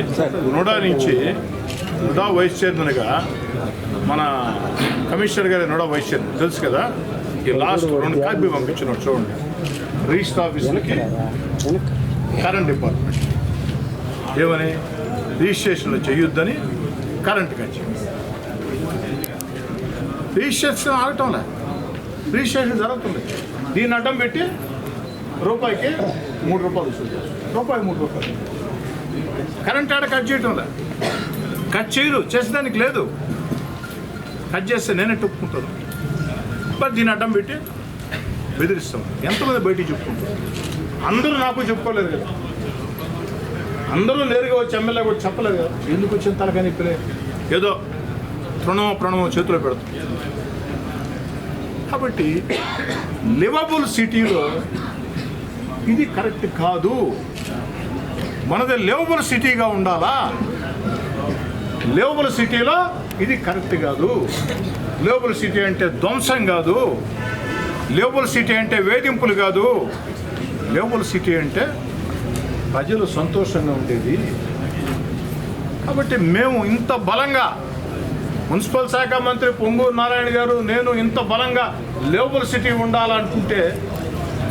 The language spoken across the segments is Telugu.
ఉంది నోడా నుంచి నోడా వైస్ చైర్మన్గా మన కమిషనర్ గారి నోడా వైస్ చైర్మన్. తెలుసు కదా? ఈ లాస్ట్ రెండు కాపీ పంపించినాడు చూడండి. రిజిస్టర్ ఆఫీసులకి కరెంట్ డిపార్ట్మెంట్. ఏమని? రిజిస్ట్రేషన్లు చేయొద్దని కరెంట్కి వచ్చింది రిజిస్ట్రేషన్ ఆగటంలే. రిజిస్ట్రేషన్ జరుగుతుంది. దీన్ని అడ్డం పెట్టి రూపాయికి మూడు రూపాయలు వస్తుంది రూపాయి మూడు రూపాయలు. కరెంట్ ఆడ కట్ చేయటంలా కట్ చేయరు చేసేదానికి లేదు. కట్ చేస్తే నేనే చెప్పుకుంటాను బట్ దీన్ని అడ్డం పెట్టి బెదిరిస్తాం. ఎంతమంది బయటికి చెప్పుకుంటారు? అందరూ నాకు చెప్పుకోలేదు కదా. అందరూ నేరుగా వచ్చి ఎమ్మెల్యే కూడా చెప్పలేదు కదా. ఎందుకు వచ్చిన తలకని ఇప్పుడే ఏదో తృణమో ప్రణమో చేతిలో పెడతాం. కాబట్టి లివబుల్ సిటీలో ఇది కరెక్ట్ కాదు. మనది లేవబుల్ సిటీగా ఉండాలా? లేవబుల్ సిటీలో ఇది కరెక్ట్ కాదు. లేబుల్ సిటీ అంటే ధ్వంసం కాదు. లేబుల్ సిటీ అంటే వేధింపులు కాదు. లేబుల్ సిటీ అంటే ప్రజలు సంతోషంగా ఉండేది. కాబట్టి మేము ఇంత బలంగా మున్సిపల్ శాఖ మంత్రి పొంగూరు నారాయణ గారు నేను ఇంత బలంగా లేబుల్ సిటీ ఉండాలనుకుంటే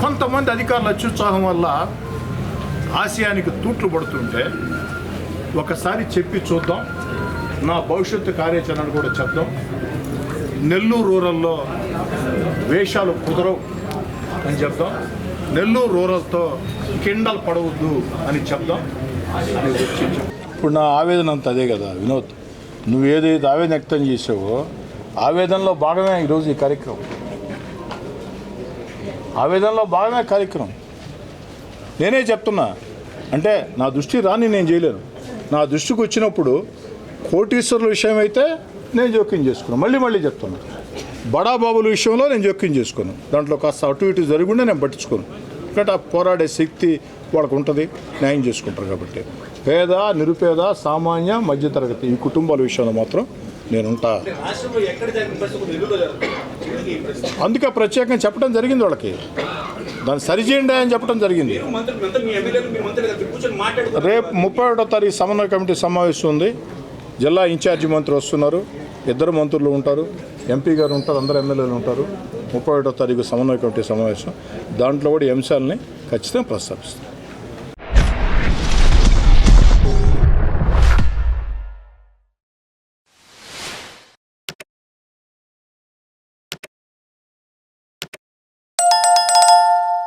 కొంతమంది అధికారుల అత్యుత్సాహం వల్ల ఆశయానికి తూట్లు పడుతుంటే ఒకసారి చెప్పి చూద్దాం. నా భవిష్యత్తు కార్యాచరణ కూడా చెప్దాం. నెల్లూరు రూరల్లో వేషాలు కుదరవు అని చెప్దాం. నెల్లూరు రూరల్తో కిండల్ పడవద్దు అని చెప్దాం. అని ఇప్పుడు నా ఆవేదన అంత అదే కదా వినోద్. నువ్వు ఏదైతే ఆవేదన వ్యక్తం చేసావో ఆవేదనలో భాగమే ఈరోజు ఈ కార్యక్రమం. ఆవేదనలో భాగమే కార్యక్రమం. నేనే చెప్తున్నా. అంటే నా దృష్టి రాని నేను చేయలేను. నా దృష్టికి వచ్చినప్పుడు కోటీశ్వరుల విషయం అయితే నేను జోక్యం చేసుకున్నాను మళ్ళీ మళ్ళీ చెప్తున్నా. బడాబాబుల విషయంలో నేను జోక్యం చేసుకున్నాను దాంట్లో కాస్త అటు ఇటు జరుగుండే నేను పట్టించుకోను. ఎందుకంటే ఆ పోరాడే శక్తి వాళ్ళకు ఉంటుంది. న్యాయం చేసుకుంటారు కాబట్టి. పేద నిరుపేద సామాన్య మధ్యతరగతి ఈ కుటుంబాల విషయంలో మాత్రం నేనుంటా అందుకే ప్రత్యేకంగా చెప్పడం జరిగింది వాళ్ళకి. దాన్ని సరిచేయండి అని చెప్పడం జరిగింది. రేపు ముప్పై ఒకటో తారీఖు సమన్వయ కమిటీ సమావేశం ఉంది. జిల్లా ఇన్ఛార్జి మంత్రి వస్తున్నారు. ఇద్దరు మంత్రులు ఉంటారు. ఎంపీ గారు ఉంటారు. అందరు ఎమ్మెల్యేలు ఉంటారు. ముప్పై ఒకటో తారీఖు సమన్వయ కమిటీ సమావేశం. దాంట్లో కూడా ఈ అంశాలని ఖచ్చితంగా ప్రస్తావిస్తాం.